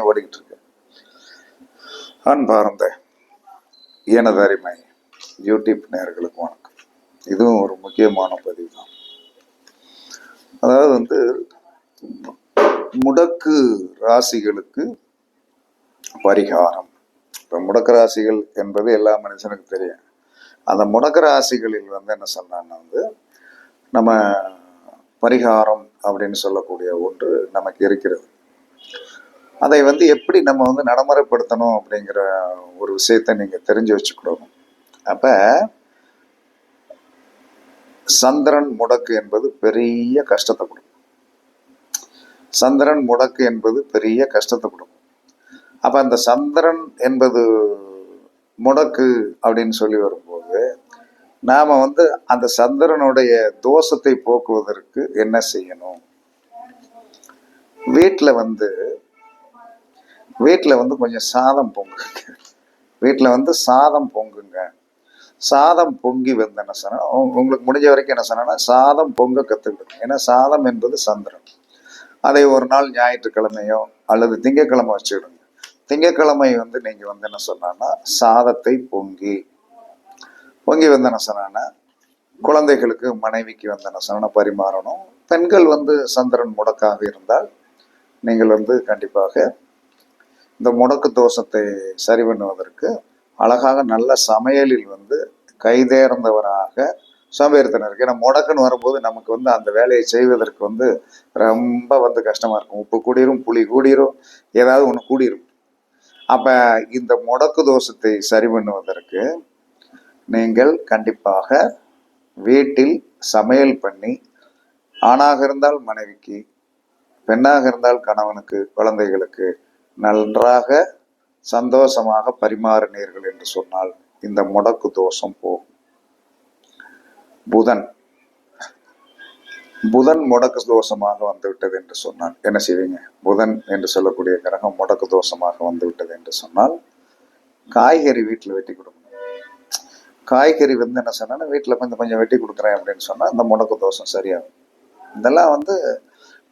ஓடிக்கிட்டு இருக்கு? அன்பார்ந்த எனது அருமை யூடியூப் நேர்களுக்கு வணக்கம். இதுவும் ஒரு முக்கியமான பதிவு தான் அதாவது வந்து முடக்கு ராசிகளுக்கு பரிகாரம். இப்போ முடக்கு ராசிகள் என்பது எல்லா மனுஷனுக்கு தெரியும். அந்த முடக்கு ராசிகளில் வந்து என்ன சொன்னான்னா வந்து நம்ம பரிகாரம் அப்படின்னு சொல்லக்கூடிய ஒன்று நமக்கு இருக்கிறது. அதை வந்து எப்படி நம்ம வந்து நடைமுறைப்படுத்தணும் அப்படிங்கிற ஒரு விஷயத்தை நீங்கள் தெரிஞ்சு வச்சுக்கணும். அப்போ சந்திரன் முடக்கு என்பது பெரிய கஷ்டத்தை கொடுக்கும். சந்திரன் முடக்கு என்பது பெரிய கஷ்டத்தை கொடுக்கும். அப்போ அந்த சந்திரன் என்பது முடக்கு அப்படின்னு சொல்லி வரும்போது நாம் வந்து அந்த சந்திரனுடைய தோஷத்தை போக்குவதற்கு என்ன செய்யணும்? வீட்டில் வந்து வீட்டில் வந்து கொஞ்சம் சாதம் பொங்குங்க. வீட்டில் வந்து சாதம் பொங்குங்க. சாதம் பொங்கி வந்து என்ன சொன்னால் உங்களுக்கு முடிஞ்ச வரைக்கும் என்ன சொன்னா சாதம் பொங்க கற்றுக்கிடுங்க ஏன்னா சாதம் என்பது சந்திரன் அதை ஒரு நாள் ஞாயிற்றுக்கிழமையோ அல்லது திங்கக்கிழமை வச்சுக்கிடுங்க. திங்கட்கிழமை வந்து நீங்கள் வந்து என்ன சொன்னான்னா சாதத்தை பொங்கி. பொங்கி வந்து என்ன சொன்னான்னா குழந்தைகளுக்கு மனைவிக்கு வந்து என்ன சொன்னா பரிமாறணும். பெண்கள் வந்து சந்திரன் முடக்காக இருந்தால் நீங்கள் வந்து கண்டிப்பாக இந்த முடக்கு தோஷத்தை சரி பண்ணுவதற்கு அழகாக நல்ல சமையலில் வந்து கைதேர்ந்தவராக சோம்பேறித்தனம் ஏன்னா முடக்குன்னு வரும்போது நமக்கு வந்து அந்த வேலையை செய்வதற்கு வந்து ரொம்ப வந்து கஷ்டமாக இருக்கும். உப்பு கூடிரும் புளி கூடிரும் ஏதாவது ஒன்று கூடிரும். அப்போ இந்த முடக்கு தோஷத்தை சரி பண்ணுவதற்கு நீங்கள் கண்டிப்பாக வீட்டில் சமையல் பண்ணி ஆணாக இருந்தால் மனைவிக்கு பெண்ணாக இருந்தால் கணவனுக்கு குழந்தைகளுக்கு நன்றாக சந்தோஷமாக பரிமாறினீர்கள் என்று சொன்னால் இந்த முடக்கு தோஷம் போகும். புதன். புதன் முடக்கு தோஷமாக வந்து விட்டது என்று சொன்னால் என்ன செய்வீங்க? புதன் என்று சொல்லக்கூடிய கிரகம் முடக்கு தோஷமாக வந்து விட்டது என்று சொன்னால் காய்கறி வீட்டில் வெட்டி கொடுக்கணும். காய்கறி வந்து என்ன சொன்னா வீட்டில் கொஞ்சம் கொஞ்சம் வெட்டி கொடுக்குறேன் அப்படின்னு சொன்னால் அந்த முடக்கு தோஷம் சரியாகும். இதெல்லாம் வந்து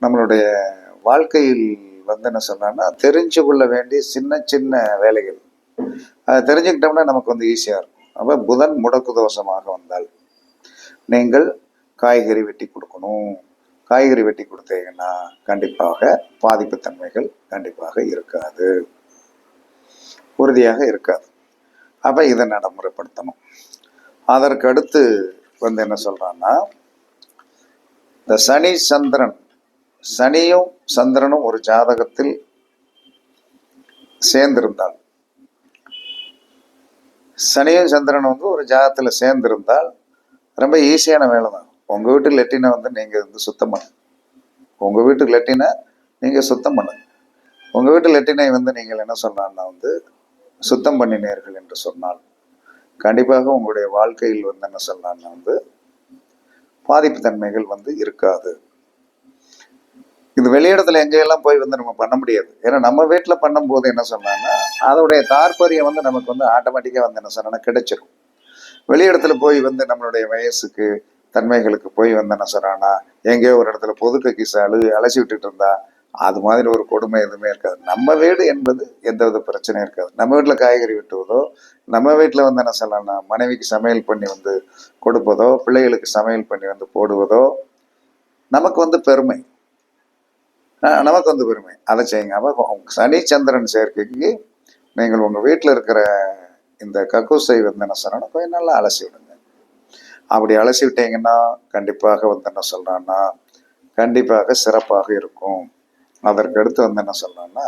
நம்மளுடைய வாழ்க்கையில் வந்து என்ன சொன்னா தெரிஞ்சு கொள்ள வேண்டிய சின்ன சின்ன வேலைகள். அதை தெரிஞ்சுக்கிட்டோம்னா நமக்கு வந்து ஈஸியாக இருக்கும். அப்போ புதன் முடக்கு தோஷமாக வந்தால் நீங்கள் காய்கறி வெட்டி கொடுக்கணும். காய்கறி வெட்டி கொடுத்தீங்கன்னா கண்டிப்பாக பாதிப்புத்தன்மைகள் கண்டிப்பாக இருக்காது. உறுதியாக இருக்காது. அப்போ இதை நடைமுறைப்படுத்தணும். அதற்கு அடுத்து வந்து என்ன சொல்றான்னா இந்த சனி சந்திரன் சனியும் சந்திரனும் ஒரு ஜாதகத்தில் சேர்ந்திருந்தால் சனியும் சந்திரனும் வந்து ஒரு ஜாதகத்தில் சேர்ந்திருந்தால் ரொம்ப ஈஸியான வேலை தான் உங்கள் வீட்டு லெட்டினை வந்து நீங்கள் வந்து சுத்தம் பண்ணுங்க உங்கள் வீட்டு லெட்டினை நீங்கள் சுத்தம் பண்ணுங்க உங்கள் வீட்டு லெட்டினை வந்து நீங்கள் என்ன சொன்னால்னா வந்து சுத்தம் பண்ணினீர்கள் என்று சொன்னால் கண்டிப்பாக உங்களுடைய வாழ்க்கையில் வந்து என்ன சொன்னால்னா வந்து பாதிப்பு தன்மைகள் வந்து இருக்காது. இது வெளியிடத்துல எங்கெல்லாம் போய் வந்து நம்ம பண்ண முடியாது. ஏன்னா நம்ம வீட்டில் பண்ணும்போது என்ன சொன்னாங்கன்னா அதோடைய தாற்பரியம் வந்து நமக்கு வந்து ஆட்டோமேட்டிக்காக வந்து என்ன சொன்னா கிடைச்சிரும். வெளியிடத்துல போய் வந்து நம்மளுடைய வயசுக்கு தன்மைகளுக்கு போய் வந்து என்ன சொன்னான்னா எங்கேயோ ஒரு இடத்துல பொது கக்கிச அழு அலசி விட்டுட்டு இருந்தா அது மாதிரி ஒரு கொடுமை எதுவுமே இருக்காது. நம்ம வீடு என்பது எந்த வித பிரச்சனையும் இருக்காது. நம்ம வீட்டில் காய்கறி வெட்டுவதோ நம்ம வீட்டில் வந்து என்ன சொல்லலாம்னா மனைவிக்கு சமையல் பண்ணி வந்து கொடுப்பதோ பிள்ளைகளுக்கு சமையல் பண்ணி வந்து போடுவதோ நமக்கு வந்து பெருமை. நமக்கு வந்து பெருமை. அதை செய்யுங்க. அப்போ சனி சந்திரன் சேர்க்கைக்கு நீங்கள் உங்கள் வீட்டில் இருக்கிற இந்த கக்கூசை வந்து என்ன கொஞ்சம் நல்லா அலசி விடுங்க. அப்படி அலசி விட்டீங்கன்னா கண்டிப்பாக வந்து என்ன சொல்கிறான்னா கண்டிப்பாக சிறப்பாக இருக்கும். அதற்கு அடுத்து வந்து என்ன சொல்கிறான்னா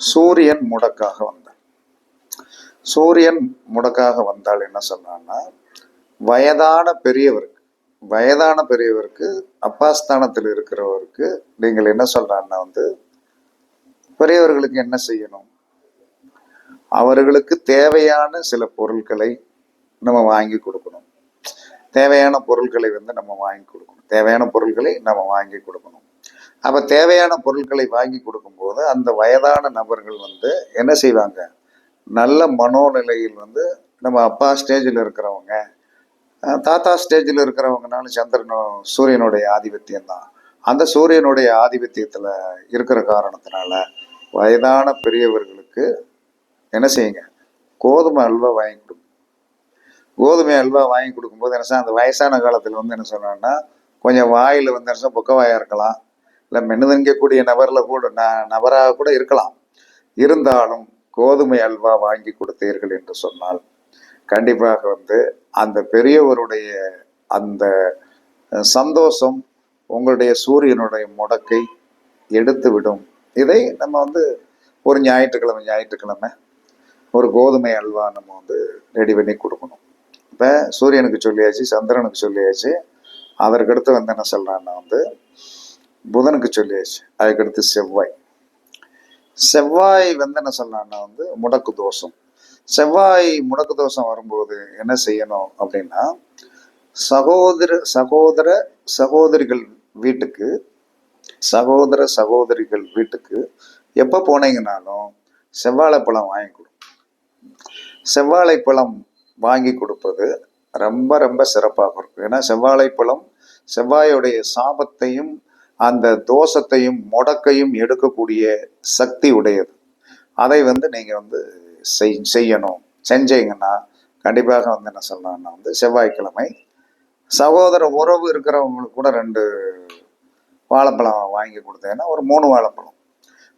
சூரியன் முடக்காக வந்தால் சூரியன் முடக்காக வந்தால் என்ன சொல்லான்னா வயதான பெரியவருக்கு வயதான பெரியவருக்கு அப்பாஸ்தானத்தில் இருக்கிறவருக்கு நீங்கள் என்ன சொல்றான்னா வந்து பெரியவர்களுக்கு என்ன செய்யணும்? அவர்களுக்கு தேவையான சில பொருட்களை நம்ம வாங்கி கொடுக்கணும். தேவையான பொருட்களை வந்து நம்ம வாங்கி கொடுக்கணும். தேவையான பொருட்களை நம்ம வாங்கி கொடுக்கணும். அப்ப தேவையான பொருட்களை வாங்கி கொடுக்கும்போது அந்த வயதான நபர்கள் வந்து என்ன செய்வாங்க? நல்ல மனோநிலையில் வந்து நம்ம அப்பா ஸ்டேஜில் இருக்கிறவங்க தாத்தா ஸ்டேஜில் இருக்கிறவங்கனாலும் சந்திரனும் சூரியனுடைய ஆதிபத்தியம் தான். அந்த சூரியனுடைய ஆதிபத்தியத்தில் இருக்கிற காரணத்தினால வயதான பெரியவர்களுக்கு என்ன செய்யுங்க? கோதுமை அல்வா வாங்கி கொடுங்க கோதுமை அல்வா வாங்கி கொடுக்கும்போது என்ன சார் அந்த வயசான காலத்தில் வந்து என்ன சொன்னான்னா கொஞ்சம் வாயில் வந்து என்ன செய்ய, இருக்கலாம். இல்லை மென்னுதங்கக்கூடிய நபரில் கூட ந நபராக கூட இருக்கலாம். இருந்தாலும் கோதுமை அல்வா வாங்கி கொடுத்தீர்கள் என்று சொன்னால் கண்டிப்பாக வந்து அந்த பெரியவருடைய அந்த சந்தோஷம் உங்களுடைய சூரியனுடைய முடக்கை எடுத்து விடும் இதை நம்ம வந்து ஒரு ஞாயிற்றுக்கிழமை ஞாயிற்றுக்கிழமை ஒரு கோதுமை அல்வா நம்ம வந்து ரெடி பண்ணி கொடுக்கணும். இப்போ சூரியனுக்கு சொல்லியாச்சு சந்திரனுக்கு சொல்லியாச்சு அதற்கடுத்து வந்து என்ன சொல்கிறான்னா வந்து புதனுக்கு சொல்லியாச்சு அதுக்கடுத்து செவ்வாய். செவ்வாய் வந்து என்ன சொல்கிறான்னா வந்து முடக்கு தோஷம். செவ்வாய் முடக்கு தோஷம் வரும்போது என்ன செய்யணும் அப்படின்னா சகோதர சகோதர சகோதரிகள் வீட்டுக்கு சகோதர சகோதரிகள் வீட்டுக்கு எப்போ போனீங்கனாலும் செவ்வாழைப்பழம் வாங்கி கொடு. செவ்வாழைப்பழம் வாங்கி கொடுப்பது ரொம்ப ரொம்ப சிறப்பாக இருக்கும். ஏன்னா செவ்வாழைப்பழம் செவ்வாயுடைய சாபத்தையும் அந்த தோஷத்தையும் முடக்கையும் எடுக்கக்கூடிய சக்தி உடையது. அதை வந்து நீங்கள் வந்து செய் செய்யணும். செஞ்சீங்கன்னா கண்டிப்பாக வந்து என்ன சொல்லணும்னா வந்து செவ்வாய்க்கிழமை சகோதர உறவு இருக்கிறவங்களுக்கு கூட ரெண்டு வாழைப்பழம் வாங்கி கொடுத்தீங்கன்னா ஒரு மூணு வாழைப்பழம்.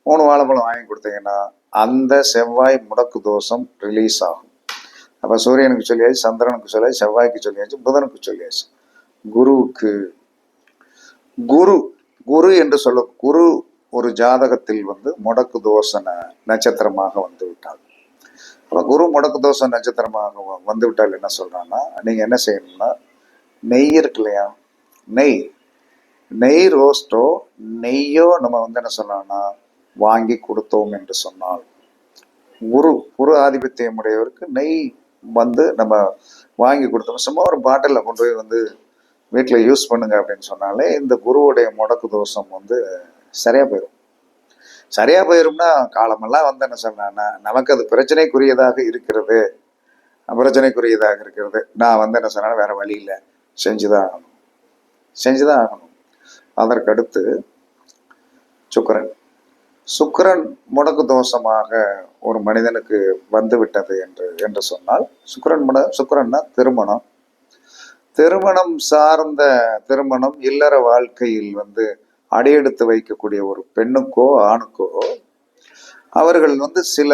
மூணு வாழைப்பழம் வாங்கி கொடுத்தீங்கன்னா அந்த செவ்வாய் முடக்கு தோஷம் ரிலீஸ் ஆகும். அப்போ சூரியனுக்கு சொல்லியாச்சு சந்திரனுக்கு சொல்லியாச்சு செவ்வாய்க்கு சொல்லியாச்சு புதனுக்கு சொல்லியாச்சு. குருவுக்கு குரு குரு என்று சொல்ல குரு ஒரு ஜாதகத்தில் வந்து முடக்கு தோசனை நட்சத்திரமாக வந்து விட்டால் அப்போ குரு முடக்கு தோஷம் நட்சத்திரமாக வந்துவிட்டால் வந்து விட்டால் என்ன சொல்கிறான்னா நீங்கள் என்ன செய்யணும்னா நெய் இருக்கு இல்லையா? நெய். நெய் ரோஸ்டோ நெய்யோ நம்ம வந்து என்ன சொன்னோம்னா வாங்கி கொடுத்தோம் என்று சொன்னால் குரு குரு ஆதிபத்தியம் உடையவருக்கு நெய் வந்து நம்ம வாங்கி கொடுத்தோம். சும்மா ஒரு பாட்டிலில் கொண்டு போய் வந்து வீட்டில் யூஸ் பண்ணுங்க அப்படின்னு சொன்னாலே இந்த குருவுடைய முடக்கு தோஷம் வந்து சரியாக போயிடும் சரியா போயிரும்னா காலமெல்லாம் வந்து என்ன சொன்னான்னா நமக்கு அது பிரச்சனைக்குரியதாக இருக்கிறது. பிரச்சனைக்குரியதாக இருக்கிறது. நான் வந்து என்ன சொன்னா வேற வழி இல்லை. செஞ்சுதான் ஆகணும். செஞ்சுதான் ஆகணும். அதற்கடுத்து சுக்கரன். சுக்கரன் முடக்கு தோஷமாக ஒரு மனிதனுக்கு வந்து விட்டது என்று என்று சொன்னால் சுக்கரன் முட சுக்கரன்னா திருமணம். திருமணம் சார்ந்த திருமணம் இல்லற வாழ்க்கையில் வந்து அடியெடுத்து வைக்கக்கூடிய ஒரு பெண்ணுக்கோ ஆணுக்கோ அவர்கள் வந்து சில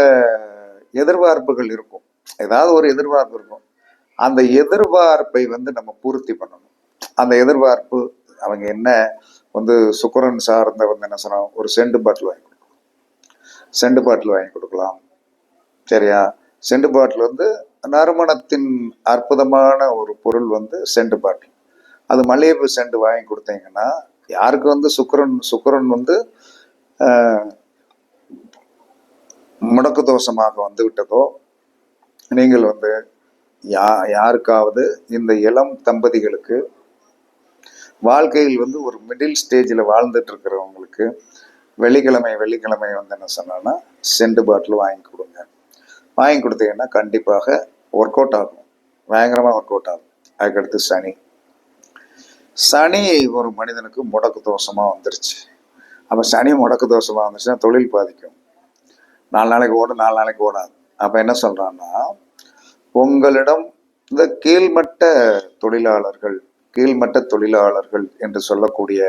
எதிர்பார்ப்புகள் இருக்கும். ஏதாவது ஒரு எதிர்பார்ப்பு இருக்கும். அந்த எதிர்பார்ப்பை வந்து நம்ம பூர்த்தி பண்ணணும். அந்த எதிர்பார்ப்பு அவங்க என்ன வந்து சுக்கரன் சார்ந்த வந்து என்ன சொன்னோம் ஒரு செண்டு பாட்டில் வாங்கி கொடுக்கலாம். செண்டு பாட்டில் வாங்கி கொடுக்கலாம். சரியா? செண்டு பாட்டில் வந்து நறுமணத்தின் அற்புதமான ஒரு பொருள் வந்து செண்டு பாட்டில். அது மல்லிகைப்பூ செண்டு வாங்கி கொடுத்தீங்கன்னா யாருக்கு வந்து சுக்கரன் சுக்கரன் வந்து முடக்கு தோஷமாக வந்து விட்டதோ நீங்கள் வந்து யா யாருக்காவது இந்த இளம் தம்பதிகளுக்கு வாழ்க்கையில் வந்து ஒரு மிடில் ஸ்டேஜில் வாழ்ந்துட்டு இருக்கிறவங்களுக்கு வெள்ளிக்கிழமை வெள்ளிக்கிழமை வந்து என்ன சொன்னோன்னா செண்டு பாட்டில் வாங்கி கொடுங்க. வாங்கி கொடுத்தீங்கன்னா கண்டிப்பாக ஒர்க் அவுட் ஆகும். பயங்கரமாக ஒர்க் அவுட் ஆகும். அதுக்கடுத்து சனி. சனி ஒரு மனிதனுக்கு முடக்கு தோஷமாக வந்துருச்சு. அப்போ சனி முடக்கு தோஷமாக வந்துச்சுன்னா தொழில் பாதிக்கும். நாலு நாளைக்கு ஓடும் நாலு நாளைக்கு ஓடாது. அப்போ என்ன சொல்கிறான்னா உங்களிடம் இந்த கீழ்மட்ட தொழிலாளர்கள் கீழ்மட்ட தொழிலாளர்கள் என்று சொல்லக்கூடிய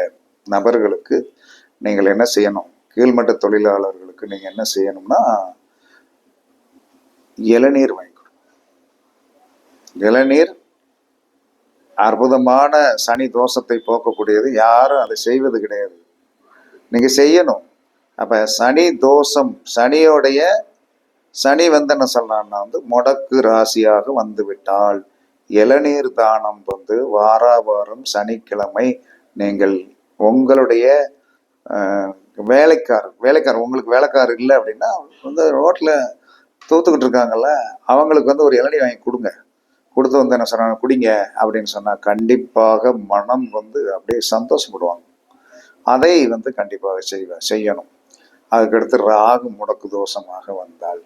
நபர்களுக்கு நீங்கள் என்ன செய்யணும்? கீழ்மட்ட தொழிலாளர்களுக்கு நீங்கள் என்ன செய்யணும்னா இளநீர் வாங்கி கொடுங்க. இளநீர் அற்புதமான சனி தோஷத்தை போக்கக்கூடியது. யாரும் அதை செய்வது கிடையாது. நீங்கள் செய்யணும். அப்போ சனி தோஷம் சனியோடைய சனி வந்து என்ன வந்து முடக்கு ராசியாக வந்து விட்டால் இளநீர் தானம் வந்து வாரா வாரம் சனிக்கிழமை நீங்கள் உங்களுடைய வேலைக்கார் வேலைக்காரர் வேலைக்காரர் உங்களுக்கு வேலைக்காரர் இல்லை அப்படின்னா வந்து ரோட்டில் தூத்துக்கிட்டு இருக்காங்கல்ல அவங்களுக்கு வந்து ஒரு இளநீர் வாங்கி கொடுங்க. கொடுத்து வந்து என்ன சொன்னாங்க குடிங்க அப்படின்னு சொன்னால் கண்டிப்பாக மனம் வந்து அப்படியே சந்தோஷப்படுவாங்க. அதை வந்து கண்டிப்பாக செய்வ செய்யணும். அதுக்கடுத்து ராகு முடக்கு தோஷமாக வந்தால்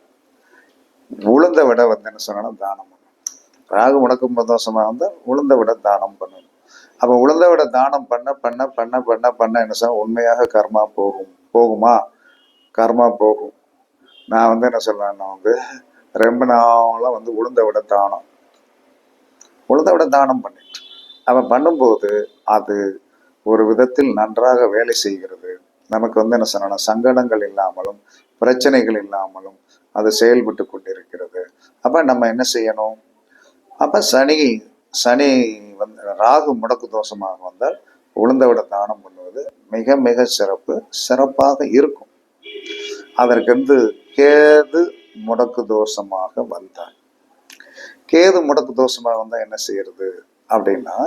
உளுந்த விட வந்து என்ன சொன்னா தானம் பண்ணணும். ராகு முடக்கு தோஷமாக வந்தால் உளுந்த விட தானம் பண்ணணும். அப்போ உளுந்த விட தானம் பண்ண பண்ண பண்ண பண்ண பண்ண என்ன சொன்னால் உண்மையாக கர்மா போகும் போகுமா? கர்மா போகும். நான் வந்து என்ன சொல்றேன்னா வந்து ரொம்ப நாளாக வந்து உளுந்த விட தானம். உழுதோட தானம் பண்ணிட்டு. அவன் பண்ணும்போது அது ஒரு விதத்தில் நன்றாக வேலை செய்கிறது. நமக்கு வந்து என்ன சொல்லணும் சங்கடங்கள் இல்லாமலும் பிரச்சனைகள் இல்லாமலும் அது செயல்பட்டு கொண்டிருக்கிறது. அப்ப நம்ம என்ன செய்யணும்? அப்ப சனி சனி வந்து ராகு முடக்கு தோஷமாக வந்தால் உளுந்தவிட தானம் பண்ணுவது மிக மிக சிறப்பு சிறப்பாக இருக்கும். அதற்கு வந்து கேது முடக்கு தோஷமாக வந்தார். கேது முடக்கு தோஷமாக வந்தால் என்ன செய்யறது? அப்படின்னா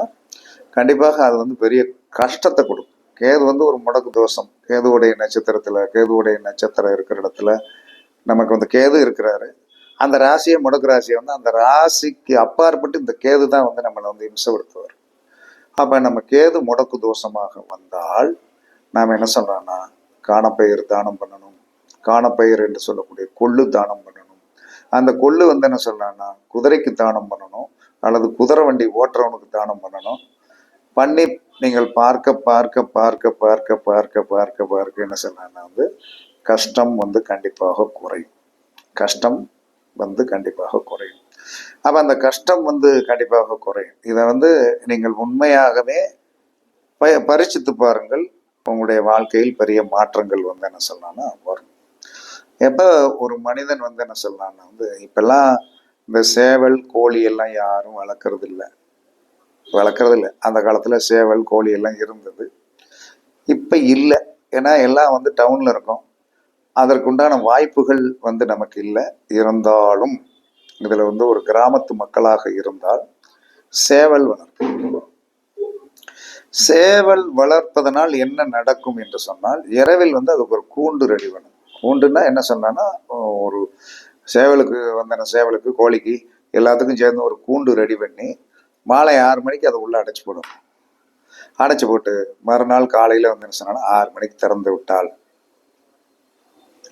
கண்டிப்பாக அது வந்து பெரிய கஷ்டத்தை கொடுக்கும். கேது வந்து ஒரு முடக்கு தோஷம். கேதுவுடைய நட்சத்திரத்தில் கேதுவுடைய நட்சத்திரம் இருக்கிற இடத்துல நமக்கு வந்து கேது இருக்கிறாரு. அந்த ராசியை முடக்கு ராசியை வந்து அந்த ராசிக்கு அப்பாற்பட்டு இந்த கேது தான் வந்து நம்மளை வந்து இம்சப்படுத்துவார். அப்போ நம்ம கேது முடக்கு தோஷமாக வந்தால் நாம் என்ன சொல்கிறோன்னா காணப்பயிர் தானம் பண்ணணும். காணப்பயிர் என்று சொல்லக்கூடிய கொள்ளு தானம் பண்ணணும். அந்த கொள்ளு வந்து என்ன சொல்லலாம்னா குதிரைக்கு தானம் பண்ணணும் அல்லது குதிரை வண்டி ஓட்டுறவனுக்கு தானம் பண்ணணும். பண்ணி நீங்கள் பார்க்க பார்க்க பார்க்க பார்க்க பார்க்க பார்க்க பார்க்க என்ன சொல்லலாம்னா வந்து கஷ்டம் வந்து கண்டிப்பாக குறையும். கஷ்டம் வந்து கண்டிப்பாக குறையும். அப்ப அந்த கஷ்டம் வந்து கண்டிப்பாக குறையும். இதை வந்து நீங்கள் உண்மையாகவே ப பரிச்சித்து பாருங்கள். உங்களுடைய வாழ்க்கையில் பெரிய மாற்றங்கள் வந்து என்ன சொல்லலாம்னா வரும். எப்போ ஒரு மனிதன் வந்து என்ன சொல்லலாம்னா வந்து இப்பெல்லாம் இந்த சேவல் கோழி எல்லாம் யாரும் வளர்க்குறதில்ல. இல்லை இல்லை அந்த காலத்தில் சேவல் கோழி எல்லாம் இருந்தது. இப்போ இல்லை. ஏன்னா எல்லாம் வந்து டவுனில் இருக்கும். அதற்குண்டான வாய்ப்புகள் வந்து நமக்கு இல்லை. இருந்தாலும் இதில் வந்து ஒரு கிராமத்து மக்களாக இருந்தால் சேவல் வளர்ப்பு. சேவல் வளர்ப்பதனால் என்ன நடக்கும் என்று சொன்னால் இரவில் வந்து அதுக்கு ஒரு கூண்டு ரெடி பண்ணும். கூண்டுன்னா என்ன சொன்னான்னா ஒரு சேவலுக்கு வந்தன சேவலுக்கு கோழிக்கு எல்லாத்துக்கும் சேர்ந்து ஒரு கூண்டு ரெடி பண்ணி மாலை ஆறு மணிக்கு அதை உள்ளே அடைச்சி போடும். அடைச்சி போட்டு மறுநாள் காலையில் வந்து என்ன சொன்னா ஆறு மணிக்கு திறந்து விட்டால்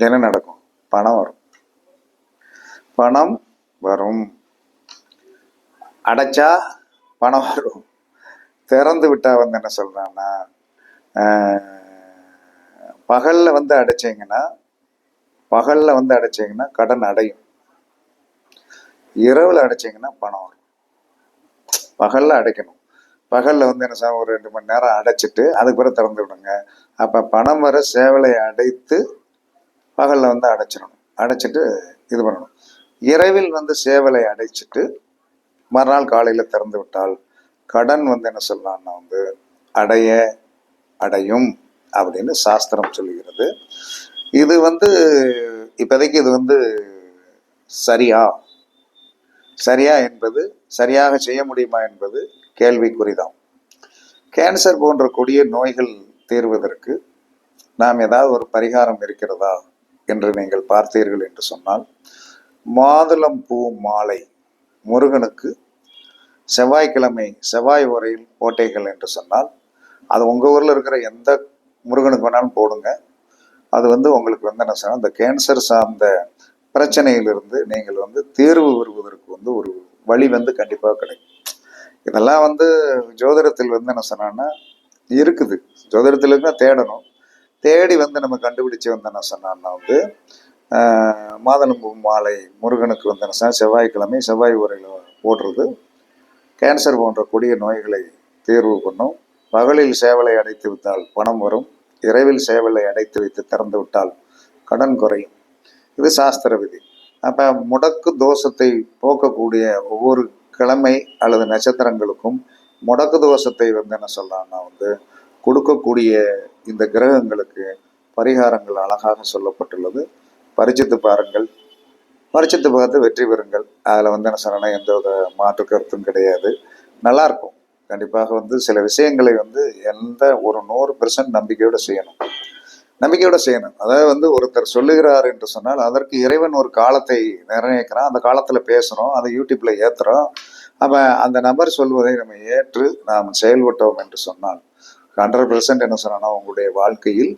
என்ன நடக்கும்? பணம் வரும். பணம் வரும். அடைச்சா பணம் வரும். திறந்து விட்டா வந்து என்ன சொல்கிறான்னா பகலில் வந்து அடைச்சிங்கன்னா பகல்ல வந்து அடைச்சீங்கன்னா கடன் அடையும். இரவுல அடைச்சீங்கன்னா பணம் வரும். பகல்ல அடைக்கணும். பகல்ல வந்து என்ன சார் ஒரு ரெண்டு மணி நேரம் அடைச்சிட்டு அதுக்கு பிறகு திறந்து விடுங்க. அப்ப பணம் வர சேவலை அடைத்து பகல்ல வந்து அடைச்சிடணும். அடைச்சிட்டு இது பண்ணணும். இரவில் வந்து சேவலை அடைச்சிட்டு மறுநாள் காலையில திறந்து விட்டால் கடன் வந்து என்ன சொல்லலாம்னா வந்து அடைய அடையும் அப்படின்னு சாஸ்திரம் சொல்லுகிறது. இது வந்து இப்போதைக்கு இது வந்து சரியா? சரியா என்பது சரியாக செய்ய முடியுமா என்பது கேள்விக்குறிதான். கேன்சர் போன்ற கொடிய நோய்கள் தீர்வதற்கு நாம் ஏதாவது ஒரு பரிகாரம் இருக்கிறதா என்று நீங்கள் பார்த்தீர்கள் என்று சொன்னால் மாதுளம் பூ மாலை முருகனுக்கு செவ்வாய்க்கிழமை செவ்வாய் உரையில் போட்டைகள் என்று சொன்னால் அது உங்கள் ஊரில் இருக்கிற எந்த முருகனுக்கு வேணாலும் போடுங்க. அது வந்து உங்களுக்கு வந்து என்ன சொன்னால் இந்த கேன்சர் சார்ந்த பிரச்சனையிலிருந்து நீங்கள் வந்து தேர்வு வருவதற்கு வந்து ஒரு வழி வந்து கண்டிப்பாக கிடைக்கும். இதெல்லாம் வந்து ஜோதிடத்தில் வந்து என்ன சொன்னான்னா இருக்குது. ஜோதிடத்தில் இருந்தால் தேடணும். தேடி வந்து நம்ம கண்டுபிடிச்சு வந்து என்ன சொன்னான்னா வந்து மாதளம்பூ மாலை முருகனுக்கு வந்து என்ன சொன்னால் செவ்வாய்க்கிழமை செவ்வாய் உரையில் போடுறது. கேன்சர் போன்ற கொடிய நோய்களை தேர்வு பண்ணும். பகலில் சேவலை அடைத்து விட்டால் பணம் வரும். இரவில் சேவலை அடைத்து வைத்து திறந்து விட்டால் கடன் குறையும். இது சாஸ்திர விதி. அப்போ முடக்கு தோஷத்தை போக்கக்கூடிய ஒவ்வொரு கிழமை அல்லது நட்சத்திரங்களுக்கும் முடக்கு தோஷத்தை வந்து என்ன சொல்லலாம்னா வந்து கொடுக்கக்கூடிய இந்த கிரகங்களுக்கு பரிகாரங்கள் அழகாக சொல்லப்பட்டுள்ளது. பரிச்சித்து பாருங்கள். பரிச்சித்து பார்த்து வெற்றி பெறுங்கள். அதில் வந்து என்ன சொல்லணும் எந்த வித மாற்று கருத்தும் கிடையாது. நல்லாயிருக்கும் கண்டிப்பாக வந்து சில விஷயங்களை வந்து எந்த ஒரு நூறு பெர்சன்ட் நம்பிக்கையோட செய்யணும். நம்பிக்கையோட செய்யணும். அதாவது வந்து ஒருத்தர் சொல்லுகிறார் என்று சொன்னால் அதற்கு இறைவன் ஒரு காலத்தை நிர்ணயிக்கிறான். அந்த காலத்துல பேசுறோம் அதை யூடியூப்ல ஏத்துறோம். அப்ப அந்த நபர் சொல்வதை நம்ம ஏற்று நாம் செயல்பட்டோம் என்று சொன்னால் ஹண்ட்ரட் பெர்சன்ட் என்ன சொன்னா உங்களுடைய வாழ்க்கையில்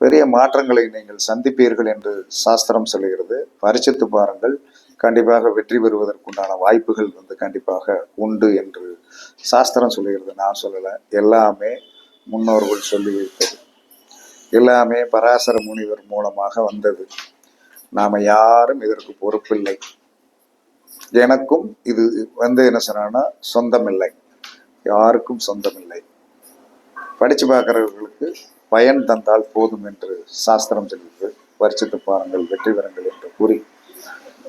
பெரிய மாற்றங்களை நீங்கள் சந்திப்பீர்கள் என்று சாஸ்திரம் சொல்கிறது பரிசித்து பாருங்கள். கண்டிப்பாக வெற்றி பெறுவதற்குண்டான வாய்ப்புகள் வந்து கண்டிப்பாக உண்டு என்று சாஸ்திரம் சொல்லுகிறது. நான் சொல்லலை. எல்லாமே முன்னோர்கள் சொல்லி வைத்தது எல்லாமே பராசர முனிவர் மூலமாக வந்தது. நாம யாரும் இதற்கு பொறுப்பில்லை. எனக்கும் இது வந்து என்ன சொன்னா சொந்தமில்லை. யாருக்கும் சொந்தமில்லை. படிச்சு பார்க்கிறவர்களுக்கு பயன் தந்தால் போதும் என்று சாஸ்திரம் சொல்லிட்டு வரிச்சித்து பாருங்கள் வெற்றி பெறுங்கள் என்று கூறி